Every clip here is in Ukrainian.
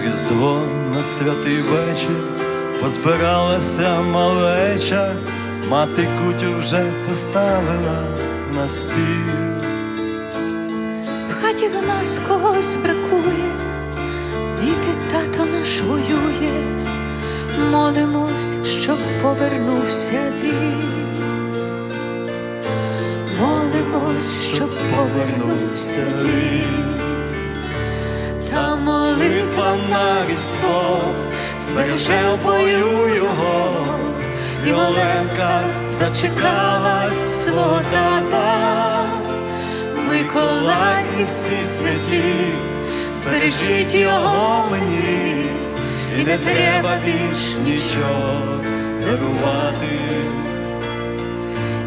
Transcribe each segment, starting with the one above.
На різдво на святий вечір позбиралася малеча, мати кутю вже поставила на стіл. В хаті в нас когось бракує, діти тато наш воює, молимось, щоб повернувся він. Молимось, щоб повернувся він. Та молитва різдво. Збереже бою його, і Оленка зачекалась свого тата. Миколай і всі святі, збережіть його мені, і не треба більш нічого дарувати,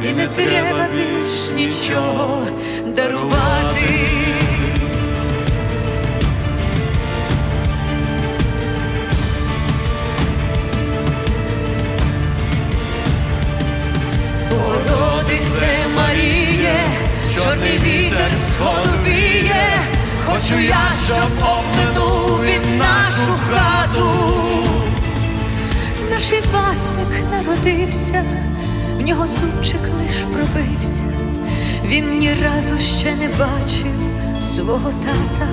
і не треба більш нічого дарувати. Хочу я, щоб обминув він нашу хату. Наш Івасик народився, в нього зубчик лиш пробився, він ні разу ще не бачив свого тата.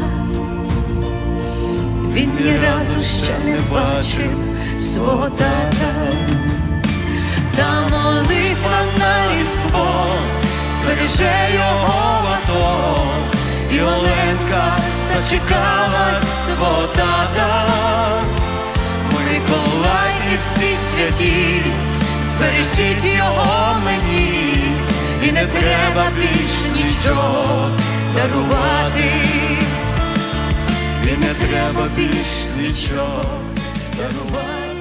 Він ні разу ще не бачив свого тата. Та молитва на різдво збереже його Оленка твого тата. Миколай і всі святі, збережіть його мені, і не треба більш нічого дарувати, і не треба більш нічого дарувати.